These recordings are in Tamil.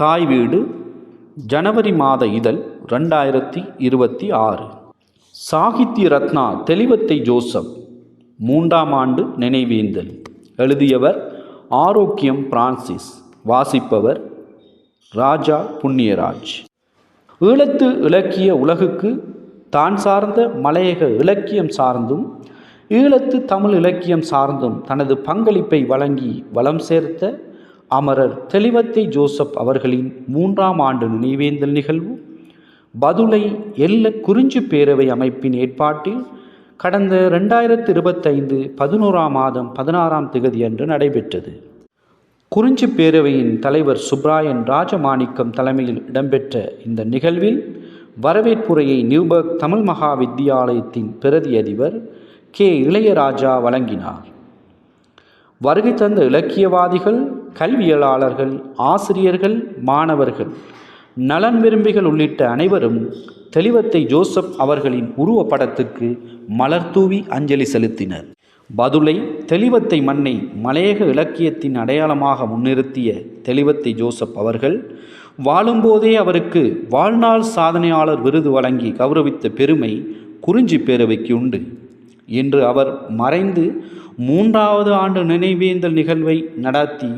தாய் வீடு ஜனவரி மாத இதழ் ரெண்டாயிரத்தி இருபத்தி ஆறு. சாகித்ய ரத்னா தெளிவத்தை ஜோசப் மூன்றாம் ஆண்டு நினைவேந்தல். எழுதியவர் ஆரோக்கியம் பிரான்சிஸ் வாசிப்பவர் ராஜா புண்ணியராஜ். ஈழத்து இலக்கிய உலகுக்கு தான் சார்ந்த மலையக இலக்கியம் சார்ந்தும் ஈழத்து தமிழ் இலக்கியம் சார்ந்தும் தனது பங்களிப்பை வழங்கி வளம் சேர்த்த அமரர் தெளிவத்தை ஜோசப் அவர்களின் மூன்றாம் ஆண்டு நினைவேந்தல் நிகழ்வு பதுளை எல்ல குறிஞ்சி பேரவை அமைப்பின் ஏற்பாட்டில் கடந்த ரெண்டாயிரத்து இருபத்தைந்து பதினோராம் மாதம் பதினாறாம் திகதி அன்று நடைபெற்றது. குறிஞ்சி பேரவையின் தலைவர் சுப்ராயன் ராஜமாணிக்கம் தலைமையில் இடம்பெற்ற இந்த நிகழ்வில் வரவேற்புரையை நியூபர்க் தமிழ் மகா வித்தியாலயத்தின் பிரதி அதிபர் கே. இளையராஜா வழங்கினார். வருகை தந்த இலக்கியவாதிகள் கல்வியலாளர்கள் ஆசிரியர்கள் மாணவர்கள் நலன் விரும்பிகள் உள்ளிட்ட அனைவரும் தெளிவத்தை ஜோசப் அவர்களின் உருவப்படத்துக்கு மலர் தூவி அஞ்சலி செலுத்தினர். பதுளை தெளிவத்தை மண்ணை மலையக இலக்கியத்தின் அடையாளமாக முன்னிறுத்திய தெளிவத்தை ஜோசப் அவர்கள் வாழும்போதே அவருக்கு வாழ்நாள் சாதனையாளர் விருது வழங்கி கௌரவித்த பெருமை குறிஞ்சி பேரவைக்கு உண்டு. இன்று அவர் மறைந்து மூன்றாவது ஆண்டு நினைவேந்தல் நிகழ்வை நடத்தி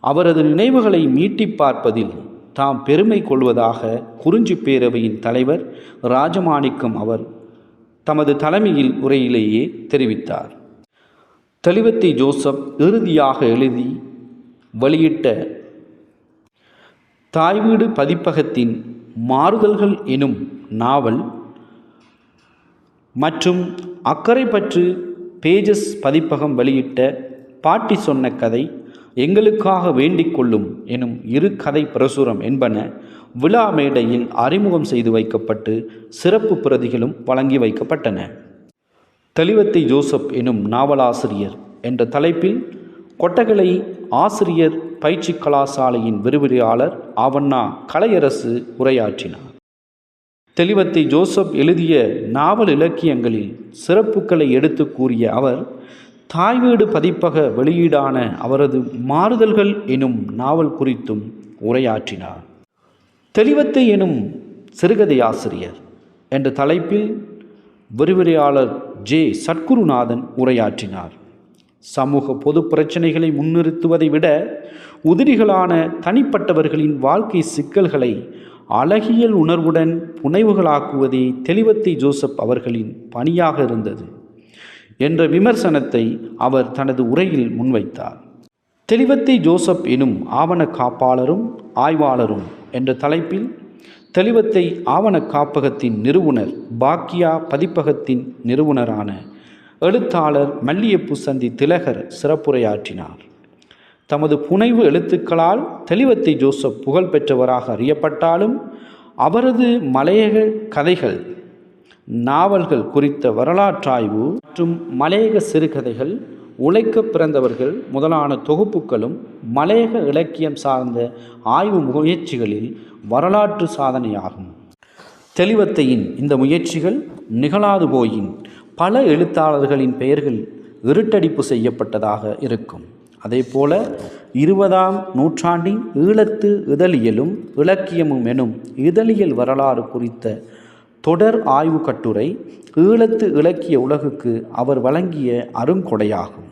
அவரது நினைவுகளை மீட்டிப் பார்ப்பதில் தாம் பெருமை கொள்வதாக குறிஞ்சி பேரவையின் தலைவர் ராஜமாணிக்கம் அவர் தமது தலைமையில் உரையிலேயே தெரிவித்தார். தெளிவத்தை ஜோசப் இறுதியாக எழுதி வெளியிட்ட தாய்வீடு பதிப்பகத்தின் மாறுதல்கள் எனும் நாவல் மற்றும் அக்கறை பற்று பேஜஸ் பதிப்பகம் வெளியிட்ட பாட்டி சொன்ன கதை எங்களுக்காக வேண்டிக் கொள்ளும் எனும் இரு கதை பிரசுரம் என்பன விழா மேடையில் அறிமுகம் செய்து வைக்கப்பட்டு சிறப்பு பிரதிகளும் வழங்கி வைக்கப்பட்டன. தெளிவத்தை ஜோசப் எனும் நாவலாசிரியர் என்ற தலைப்பில் கொட்டகலை ஆசிரியர் பயிற்சி கலாசாலையின் விரிவுரையாளர் ஆவண்ணா கலையரசு உரையாற்றினார். தெளிவத்தை ஜோசப் எழுதிய நாவல் இலக்கியங்களில் சிறப்புகளை எடுத்து கூறிய அவர் தாய்வீடு பதிப்பக வெளியீடான அவரது மாறுதல்கள் எனும் நாவல் குறித்தும் உரையாற்றினார். தெளிவத்தை எனும் சிறுகதை ஆசிரியர் என்ற தலைப்பில் விரிவுரையாளர் ஜே. சத்குருநாதன் உரையாற்றினார். சமூக பொது பிரச்சனைகளை முன்னிறுத்துவதை விட உதிரிகளான தனிப்பட்டவர்களின் வாழ்க்கை சிக்கல்களை அழகியல் உணர்வுடன் புனைவுகளாக்குவதே தெளிவத்தை ஜோசப் அவர்களின் பணியாக இருந்தது. என்ற விமர்சனத்தை அவர் தனது உரையில் முன்வைத்தார். தெளிவத்தை ஜோசப் எனும் ஆவண காப்பாளரும் ஆய்வாளரும் என்ற தலைப்பில் தெளிவத்தை ஆவண காப்பகத்தின் நிறுவனர் பாக்கியா பதிப்பகத்தின் நிறுவனரான எழுத்தாளர் மல்லியப்பு சந்தி திலகர் சிறப்புரையாற்றினார். தமது புனைவு எழுத்துக்களால் தெளிவத்தை ஜோசப் புகழ் பெற்றவராக அறியப்பட்டாலும் அவரது மலையக கதைகள் நாவல்கள் குறித்த வரலாற்றாய்வு மற்றும் மலையக சிறுகதைகள் உழைக்க பிறந்தவர்கள் முதலான தொகுப்புகளும் மலையக இலக்கியம் சார்ந்த ஆய்வு முயற்சிகளில் வரலாற்று சாதனையாகும். தெளிவத்தையின் இந்த முயற்சிகள் நிகழாது போயின் பல எழுத்தாளர்களின் பெயர்கள் இருட்டடிப்பு செய்யப்பட்டதாக இருக்கும். அதேபோல இருபதாம் நூற்றாண்டின் ஈழத்து இதழியலும் இலக்கியமும் எனும் இதழியல் வரலாறு குறித்த தொடர் ஆய்வு கட்டுரை ஈழத்து இலக்கிய உலகுக்கு அவர் வழங்கிய அருங்கொடையாகும்.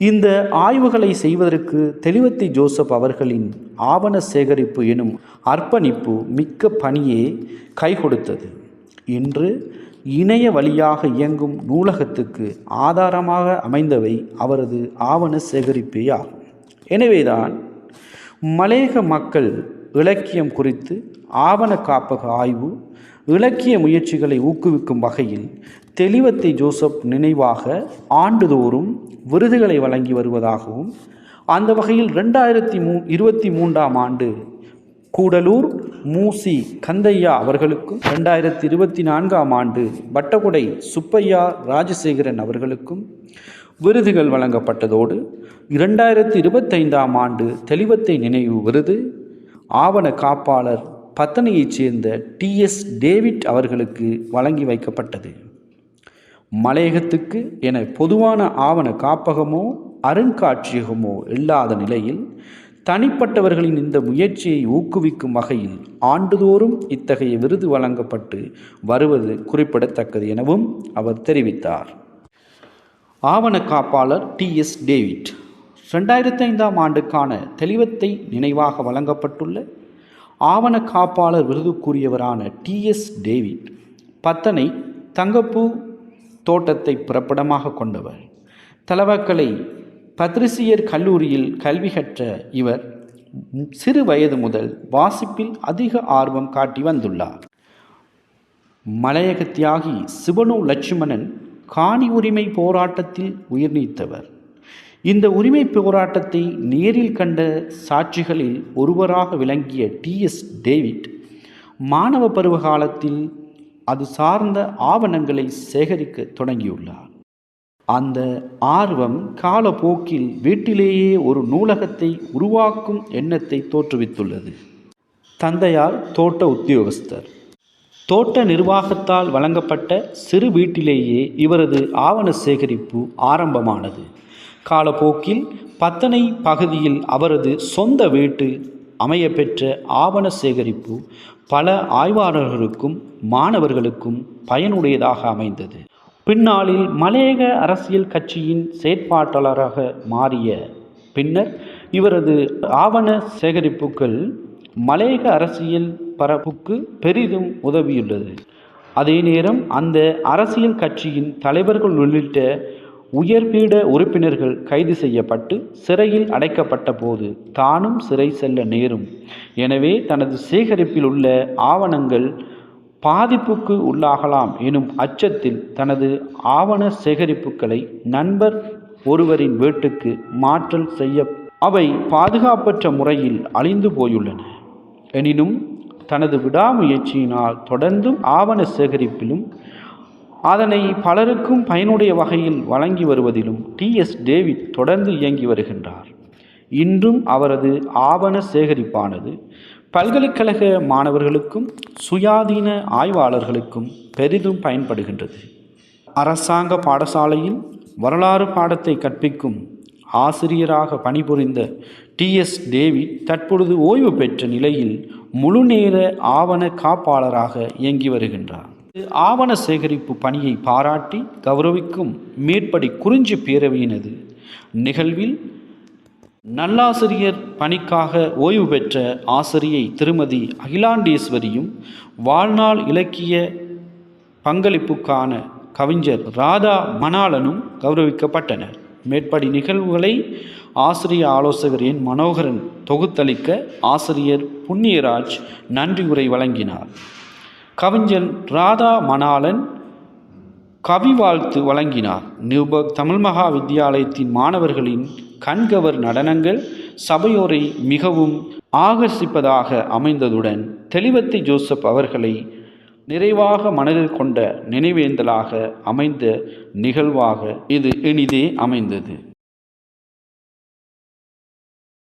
இந்த ஆய்வுகளை செய்வதற்கு தெளிவத்தி ஜோசப் அவர்களின் ஆவண சேகரிப்பு எனும் அர்ப்பணிப்பு மிக்க பணியே கை கொடுத்தது இன்று இணைய வழியாக இயங்கும் நூலகத்துக்கு ஆதாரமாக அமைந்தவை அவரது ஆவண சேகரிப்பே ஆகும் எனவேதான் மலேக மக்கள் இலக்கியம் குறித்து ஆவண காப்பக ஆய்வு இலக்கிய முயற்சிகளை ஊக்குவிக்கும் வகையில் தெளிவத்தை ஜோசப் நினைவாக ஆண்டுதோறும் விருதுகளை வழங்கி வருவதாகவும் அந்த வகையில் ரெண்டாயிரத்தி மூ இருபத்தி மூன்றாம் ஆண்டு கூடலூர் மூசி கந்தையா அவர்களுக்கும் ரெண்டாயிரத்தி இருபத்தி நான்காம் ஆண்டு வட்டகுடை சுப்பையா ராஜசேகரன் அவர்களுக்கும் விருதுகள் வழங்கப்பட்டதோடு இரண்டாயிரத்தி இருபத்தைந்தாம் ஆண்டு தெளிவத்தை நினைவு விருது ஆவண காப்பாளர் பத்தனையைச் சேர்ந்த டிஎஸ் டேவிட் அவர்களுக்கு வழங்கி வைக்கப்பட்டது. மலையகத்துக்கு என பொதுவான ஆவண காப்பகமோ அருங்காட்சியகமோ இல்லாத நிலையில் தனிப்பட்டவர்களின் இந்த முயற்சியை ஊக்குவிக்கும் வகையில் ஆண்டுதோறும் இத்தகைய விருது வழங்கப்பட்டு வருவது குறிப்பிடத்தக்கது எனவும் அவர் தெரிவித்தார். ஆவண காப்பாளர் டி எஸ் டேவிட் ரெண்டாயிரத்தி ஐந்தாம் ஆண்டுக்கான தெளிவத்தை நினைவாக வழங்கப்பட்டுள்ள ஆவண காப்பாளர் விருதுக்குரியவரான டி எஸ் டேவிட் பத்தனை தங்கப்பூ தோட்டத்தை பிறப்பிடமாக கொண்டவர். தலவாக்கலை பத்ரிசியர் கல்லூரியில் கல்வி கற்ற இவர் சிறு வயது முதல் வாசிப்பில் அதிக ஆர்வம் காட்டி வந்துள்ளார். மலையக தியாகி சிவனு லட்சுமணன் காணி உரிமை போராட்டத்தில் உயிர் நீத்தவர். இந்த உரிமை போராட்டத்தை நேரில் கண்ட சாட்சிகளில் ஒருவராக விளங்கிய டி எஸ் டேவிட் மாணவ பருவ காலத்தில் அது சார்ந்த ஆவணங்களை சேகரிக்க தொடங்கியுள்ளார். அந்த ஆர்வம் காலப்போக்கில் வீட்டிலேயே ஒரு நூலகத்தை உருவாக்கும் எண்ணத்தை தோற்றுவித்துள்ளது. தந்தையார் தோட்ட உத்தியோகஸ்தர். தோட்ட நிர்வாகத்தால் வழங்கப்பட்ட சிறு வீட்டிலேயே இவரது ஆவண சேகரிப்பு ஆரம்பமானது. காலப்போக்கில் பத்தனை பகுதியில் அவரது சொந்த வீட்டு அமையப்பெற்ற ஆவண சேகரிப்பு பல ஆய்வாளர்களுக்கும் மாணவர்களுக்கும் பயனுடையதாக அமைந்தது. பின்னாளில் மலையக அரசியல் கட்சியின் செயற்பாட்டாளராக மாறிய பின்னர் இவரது ஆவண சேகரிப்புகள் மலையக அரசியல் பரப்புக்கு பெரிதும் உதவியுள்ளது. அதே நேரம் அந்த அரசியல் கட்சியின் தலைவர்கள் உள்ளிட்ட உயர்பீட உறுப்பினர்கள் கைது செய்யப்பட்டு சிறையில் அடைக்கப்பட்ட போது தானும் சிறை செல்ல நேரும். எனவே தனது சேகரிப்பில் உள்ள ஆவணங்கள் பாதிப்புக்கு உள்ளாகலாம் எனும் அச்சத்தில் தனது ஆவண சேகரிப்புகளை நண்பர் ஒருவரின் வீட்டுக்கு மாற்றல் செய்ய அவை பாதுகாப்பற்ற முறையில் அழிந்து போயுள்ளன. எனினும் தனது விடாமுயற்சியினால் தொடர்ந்தும் ஆவண சேகரிப்பிலும் அதனை பலருக்கும் பயனுடைய வகையில் வழங்கி வருவதிலும் டி எஸ் டேவிட் தொடர்ந்து இயங்கி வருகின்றார். இன்றும் அவரது ஆவண சேகரிப்பானது பல்கலைக்கழக மாணவர்களுக்கும் சுயாதீன ஆய்வாளர்களுக்கும் பெரிதும் பயன்படுகின்றது. அரசாங்க பாடசாலையில் வரலாறு பாடத்தை கற்பிக்கும் ஆசிரியராக பணிபுரிந்த டி எஸ் டேவிட் தற்பொழுது ஓய்வு பெற்ற நிலையில் முழுநேர ஆவண காப்பாளராக இயங்கி வருகின்றார். ஆவண சேகரிப்பு பணியை பாராட்டி கௌரவிக்கும் மேற்படி குறிஞ்சி பேரவையினது நிகழ்வில் நல்லாசிரியர் பணிக்காக ஓய்வு பெற்ற ஆசிரியை திருமதி அகிலாண்டேஸ்வரியும் வாழ்நாள் இலக்கிய பங்களிப்புக்கான கவிஞர் ராதா மணாலனும் கௌரவிக்கப்பட்டனர். மேற்படி நிகழ்வுகளை ஆசிரிய ஆலோசகர் என். மனோகரன் தொகுத்தளிக்க ஆசிரியர் புண்ணியராஜ் நன்றி உரை வழங்கினார். கவிஞர் ராதா மணாலன் கவி வாழ்த்து வழங்கினார். நிருப தமிழ் மகா வித்தியாலயத்தின் மாணவர்களின் கண்கவர் நடனங்கள் சபையோரை மிகவும் ஆகர்ஷிப்பதாக அமைந்ததுடன் தெளிவத்தை ஜோசப் அவர்களை நிறைவாக மனதில் கொண்ட நினைவேந்தலாக அமைந்த நிகழ்வாக இது இனிதே அமைந்தது.